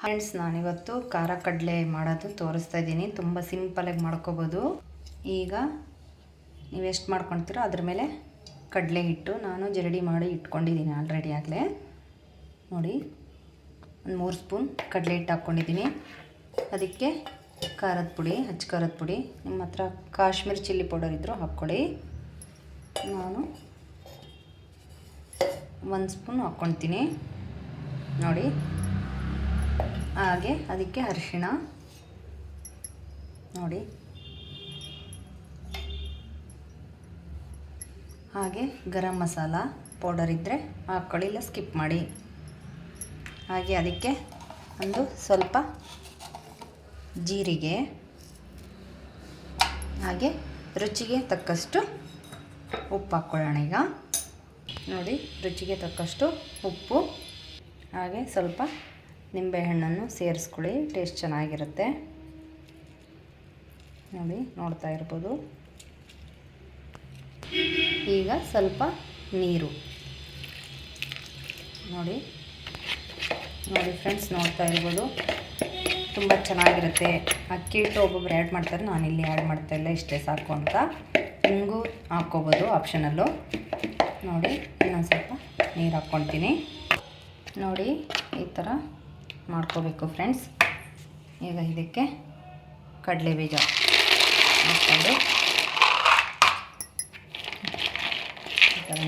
Friends, ನಾನಿವತ್ತು ಖಾರ ಕಡಲೆ ಮಾಡೋದು ತೋರಿಸ್ತಾ ಇದ್ದೀನಿ. ತುಂಬ ಸಿಂಪಲಾಗಿ ಮಾಡ್ಕೋಬೋದು. ಈಗ ನೀವು ಎಷ್ಟು ಮಾಡ್ಕೊಳ್ತೀರೋ ಅದ್ರ ಮೇಲೆ ಕಡಲೆ ಹಿಟ್ಟು ನಾನು ಜರಡಿ ಮಾಡಿ ಇಟ್ಕೊಂಡಿದ್ದೀನಿ ಆಲ್ರೆಡಿ ಆಗಲೇ. ನೋಡಿ, ಒಂದು ಮೂರು ಸ್ಪೂನ್ ಕಡಲೆ ಹಿಟ್ಟು ಹಾಕ್ಕೊಂಡಿದ್ದೀನಿ. ಅದಕ್ಕೆ ಖಾರದ ಪುಡಿ, ಹಚ್ಚ ಖಾರದ ಪುಡಿ. ನಿಮ್ಮ ಹತ್ರ ಕಾಶ್ಮೀರ್ ಚಿಲ್ಲಿ ಪೌಡರ್ ಇದ್ದರೂ ಹಾಕ್ಕೊಳ್ಳಿ. ನಾನು ಒಂದು ಸ್ಪೂನ್ ಹಾಕ್ಕೊಳ್ತೀನಿ ನೋಡಿ ಹಾಗೆ ಅದಕ್ಕೆ ಅರಿಶಿಣ. ನೋಡಿ. ಹಾಗೆ ಗರಂ ಮಸಾಲ ಪೌಡರ್ ಇದ್ದರೆ ಹಾಕ್ಕೊಳ್ಳಿ ಇಲ್ಲ ಸ್ಕಿಪ್ ಮಾಡಿ. ಹಾಗೆ ಅದಕ್ಕೆ ಒಂದು ಸ್ವಲ್ಪ ಜೀರಿಗೆ. ಹಾಗೆ ರುಚಿಗೆ ತಕ್ಕಷ್ಟು ಉಪ್ಪು ಹಾಕ್ಕೊಳ್ಳೋಣ ಈಗ. ನೋಡಿ, ರುಚಿಗೆ ತಕ್ಕಷ್ಟು ಉಪ್ಪು. ಹಾಗೆ ಸ್ವಲ್ಪ ನಿಂಬೆಹಣ್ಣನ್ನು ಸೇರಿಸ್ಕೊಳ್ಳಿ, ಟೇಸ್ಟ್ ಚೆನ್ನಾಗಿರುತ್ತೆ. ನೋಡಿ, ನೋಡ್ತಾ ಇರ್ಬೋದು. ಈಗ ಸ್ವಲ್ಪ ನೀರು. ನೋಡಿ ನೋಡಿ ಫ್ರೆಂಡ್ಸ್ ನೋಡ್ತಾ ಇರ್ಬೋದು. ತುಂಬ ಚೆನ್ನಾಗಿರುತ್ತೆ. ಅಕ್ಕಿ ಹಿಟ್ಟು ಒಬ್ಬೊಬ್ರು ಆ್ಯಡ್ ಮಾಡ್ತಾರೆ, ನಾನು ಇಲ್ಲಿ ಆ್ಯಡ್ ಮಾಡ್ತಾ ಇಲ್ಲ, ಇಷ್ಟೇ ಸಾಕು ಅಂತ. ಹಿಂಗೂ ಹಾಕ್ಕೋಬೋದು ಆಪ್ಷನಲ್ಲು ನೋಡಿ, ಇನ್ನೊಂದು ಸ್ವಲ್ಪ ನೀರು ಹಾಕ್ಕೊಳ್ತೀನಿ. ನೋಡಿ, ಈ ಥರ ಮಾಡ್ಕೋಬೇಕು ಫ್ರೆಂಡ್ಸ್ ಈಗ ಇದಕ್ಕೆ ಕಡಲೆ ಬೀಜ ಹಾಕ್ಕೊಂಡು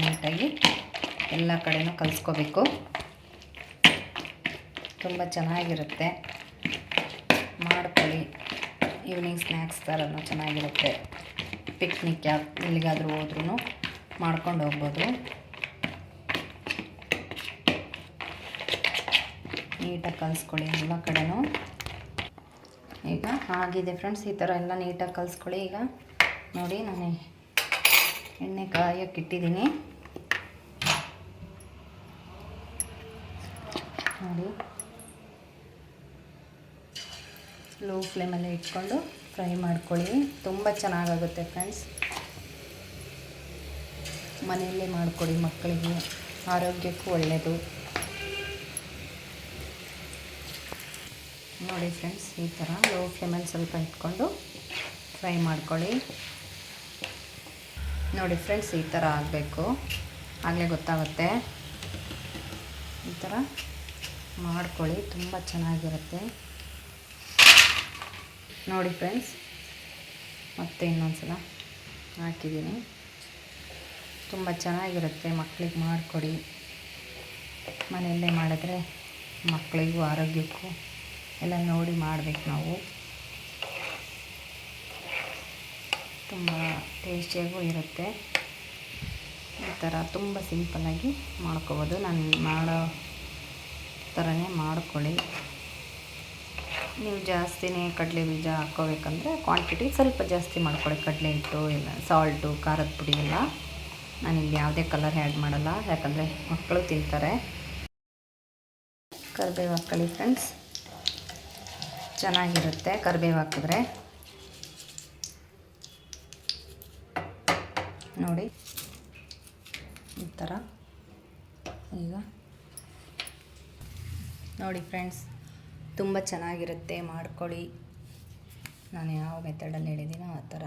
ನೀಟಾಗಿ ಎಲ್ಲ ಕಡೆನೂ ಕಲಿಸ್ಕೋಬೇಕು. ತುಂಬ ಚೆನ್ನಾಗಿರುತ್ತೆ. ಮಾಡ್ಕೊಳ್ಳಿ. ಈವ್ನಿಂಗ್ ಸ್ನ್ಯಾಕ್ಸ್ ಥರನೂ ಚೆನ್ನಾಗಿರುತ್ತೆ. ಪಿಕ್ನಿಕ್ ಯಾವ ಎಲ್ಲಿಗಾದರೂ ಹೋದ್ರೂ ಮಾಡ್ಕೊಂಡು ಹೋಗ್ಬೋದು. ನೀಟಾಗಿ ಕಲಿಸ್ಕೊಳ್ಳಿ ಎಲ್ಲ ಕಡೆನೂ. ಈಗ ಆಗಿದೆ ಫ್ರೆಂಡ್ಸ್ ಈ ಥರ ಎಲ್ಲ ನೀಟಾಗಿ ಕಲಿಸ್ಕೊಳ್ಳಿ. ಈಗ ನೋಡಿ, ನಾನು ಎಣ್ಣೆ ಕಾಯಕ್ಕೆ ಇಟ್ಟಿದ್ದೀನಿ. ನೋಡಿ. ಲೋ ಫ್ಲೇಮಲ್ಲೇ ಇಟ್ಕೊಂಡು ಫ್ರೈ ಮಾಡ್ಕೊಳ್ಳಿ. ತುಂಬ ಚೆನ್ನಾಗಾಗುತ್ತೆ ಫ್ರೆಂಡ್ಸ್ ಮನೆಯಲ್ಲೇ ಮಾಡಿಕೊಡಿ ಮಕ್ಕಳಿಗೆ. ಆರೋಗ್ಯಕ್ಕೂ ಒಳ್ಳೆಯದು ನೋಡಿ ಫ್ರೆಂಡ್ಸ್ ಈ ಥರ ಲೋ ಫ್ಲೇಮಲ್ಲಿ ಸ್ವಲ್ಪ ಇಟ್ಕೊಂಡು ಫ್ರೈ ಮಾಡ್ಕೊಳ್ಳಿ. ನೋಡಿ ಫ್ರೆಂಡ್ಸ್ ಈ ಥರ ಆಗಬೇಕು. ಆಗಲೇ ಗೊತ್ತಾಗುತ್ತೆ. ಈ ಥರ ಮಾಡ್ಕೊಳ್ಳಿ, ತುಂಬ ಚೆನ್ನಾಗಿರುತ್ತೆ. ನೋಡಿ ಫ್ರೆಂಡ್ಸ್ ಮತ್ತೆ ಇನ್ನೊಂದು ಸಲ ಹಾಕಿದ್ದೀನಿ. ತುಂಬ ಚೆನ್ನಾಗಿರುತ್ತೆ ಮಕ್ಕಳಿಗೆ ಮಾಡಿಕೊಡಿ. ಮನೆಯಲ್ಲೇ ಮಾಡಿದ್ರೆ ಮಕ್ಕಳಿಗೂ ಆರೋಗ್ಯಕ್ಕೂ ಎಲ್ಲ ನೋಡಿ ಮಾಡಬೇಕು ನಾವು. ತುಂಬ ಟೇಸ್ಟಿಯಾಗೂ ಇರುತ್ತೆ. ಈ ಥರ ತುಂಬ ಸಿಂಪಲ್ಲಾಗಿ ಮಾಡ್ಕೋಬೋದು. ನಾನು ಮಾಡೋ ಥರನೇ ಮಾಡ್ಕೊಳ್ಳಿ. ನೀವು ಜಾಸ್ತಿನೇ ಕಡಲೆ ಬೀಜ ಹಾಕ್ಕೋಬೇಕಂದ್ರೆ ಕ್ವಾಂಟಿಟಿ ಸ್ವಲ್ಪ ಜಾಸ್ತಿ ಮಾಡ್ಕೊಳ್ಳಿ. ಕಡಲೆ ಹಿಟ್ಟು, ಇಲ್ಲ ಸಾಲ್ಟು ಖಾರದ ಪುಡಿ ಎಲ್ಲ. ನಾನಿಲ್ಲಿ ಯಾವುದೇ ಕಲರ್ ಆ್ಯಡ್ ಮಾಡಲ್ಲ. ಯಾಕಂದರೆ ಮಕ್ಕಳು ತಿಂತಾರೆ. ಕರಿಬೇವು ಹಾಕ್ಕೊಳ್ಳಿ ಫ್ರೆಂಡ್ಸ್ ಚೆನ್ನಾಗಿರುತ್ತೆ ಕರಿಬೇವು ಹಾಕಿದ್ರೆ. ನೋಡಿ, ಈ ಥರ. ಈಗ ನೋಡಿ ಫ್ರೆಂಡ್ಸ್, ತುಂಬ ಚೆನ್ನಾಗಿರುತ್ತೆ. ಮಾಡ್ಕೊಳ್ಳಿ. ನಾನು ಯಾವ ಮೆಥಡಲ್ಲಿ ಹೇಳಿದ್ದೀನೋ ಆ ಥರ.